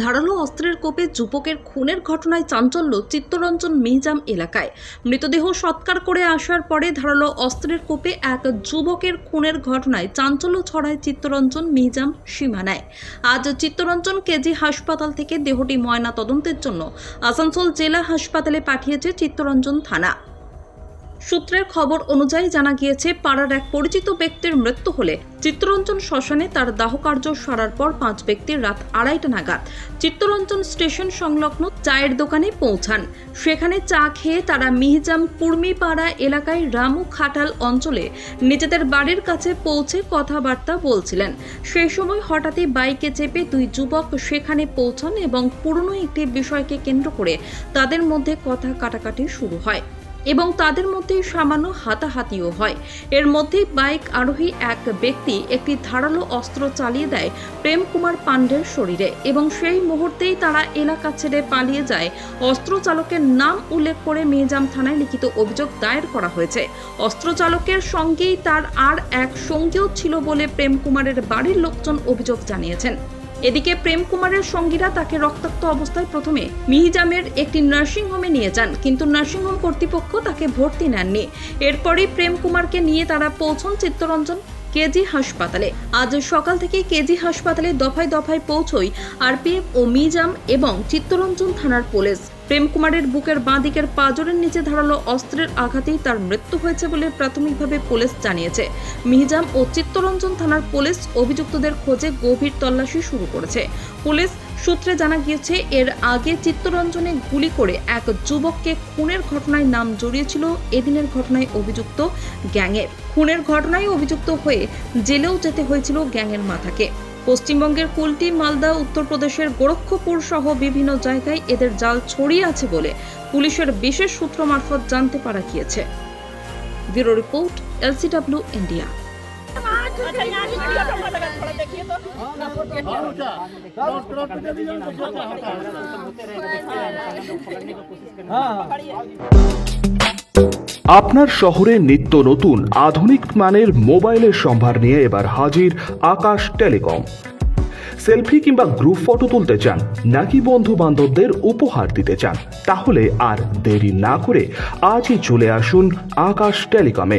ধারালো অস্ত্রের কোপে যুবকের খুনের ঘটনায় চাঞ্চল্য চিত্তরঞ্জন মিহিজাম এলাকায়। মৃতদেহ সৎকার করে আসার পরে ধারালো অস্ত্রের কোপে এক যুবকের খুনের ঘটনায় চাঞ্চল্য ছড়ায় চিত্তরঞ্জন মিহিজাম সীমানায়। আজ চিত্তরঞ্জন কেজি হাসপাতাল থেকে দেহটি ময়না তদন্তের জন্য আসানসোল জেলা হাসপাতালে পাঠিয়েছে চিত্তরঞ্জন থানা। সূত্রের খবর অনুযায়ী জানা গিয়েছে, পাড়ার এক পরিচিত ব্যক্তির মৃত্যু হলে চিত্তরঞ্জন শ্মশানে তার দাহকার্য সারার পর পাঁচ ব্যক্তির রাত আড়াইটা নাগাদ চিত্তরঞ্জন স্টেশন সংলগ্ন চায়ের দোকানে পৌঁছান। সেখানে চা খেয়ে তারা মিহিজাম কুর্মিপাড়া এলাকায় রামু খাটাল অঞ্চলে নিজেদের বাড়ির কাছে পৌঁছে কথাবার্তা বলছিলেন। সেই সময় হঠাৎই বাইকে চেপে দুই যুবক সেখানে পৌঁছান এবং পুরনো একটি বিষয়কে কেন্দ্র করে তাদের মধ্যে কথা কাটাকাটি শুরু হয়। এবং তাদের মধ্যে সামান্য হাতাহাতিও হয়। এর মধ্যে বাইক আরোহী এক ব্যক্তি একটি ধারালো অস্ত্র চালিয়ে দেয় প্রেম কুমার পাণ্ডের শরীরে এবং সেই মুহূর্তেই তারা এলাকা ছেড়ে পালিয়ে যায়। অস্ত্র চালকের নাম উল্লেখ করে মেজাম থানায় লিখিত অভিযোগ দায়ের করা হয়েছে। অস্ত্র চালকের সঙ্গেই তার আর এক সঙ্গীও ছিল বলে প্রেম কুমারের বাড়ির লোকজন অভিযোগ জানিয়েছেন। এদিকে প্রেম কুমারের সঙ্গীরা তাকে রক্তাক্ত অবস্থায় প্রথমে মিহিজামের একটি নার্সিংহোমে নিয়ে যান, কিন্তু নার্সিংহোম কর্তৃপক্ষ তাকে ভর্তি নেননি। এরপরই প্রেম কুমারকে নিয়ে তারা পৌঁছন চিত্তরঞ্জন। কেজি হাসপাতালে। আজ সকাল থেকে কেজি হাসপাতালে দফায় দফায় পৌঁছই আরপিএফ ও মিজাম এবং চিত্তরঞ্জন থানার পুলিশ। প্রেম কুমারের বুকের বাঁ দিকের পাজরের নিচে ধারালো অস্ত্রের আঘাতেই তার মৃত্যু হয়েছে বলে প্রাথমিকভাবে পুলিশ জানিয়েছে। মিহিজাম ও চিত্তরঞ্জন থানার পুলিশ অভিযুক্তদের খোঁজে গভীর তল্লাশি শুরু করেছে। পুলিশ সূত্রে জানা গিয়েছে, এর আগে চিত্তরঞ্জনে গুলি করে এক যুবককে খুনের ঘটনায় নাম জড়িয়েছিল। এদিনের ঘটনায় অভিযুক্ত গ্যাংয়ের। খুনের ঘটনায় অভিযুক্ত হয়ে জেলেও যেতে হয়েছিল গ্যাংয়ের মাথাকে। পশ্চিমবঙ্গের কুলটি, মালদা, উত্তরপ্রদেশের গোরক্ষপুর সহ বিভিন্ন জায়গায় এদের জাল ছড়িয়ে আছে বলে পুলিশের বিশেষ সূত্র মারফত জানতে পারা গিয়েছে। Bureau report, LCW, India. আপনার শহরে নিত্য নতুন আধুনিক মানের মোবাইলের সম্ভার নিয়ে এবার হাজির আকাশ টেলিকম। সেলফি কিংবা গ্রুপ ফটো তুলতে চান, নাকি বন্ধু বান্ধবদের উপহার দিতে চান, তাহলে আর দেরি না করে আজই চলে আসুন আকাশ টেলিকমে।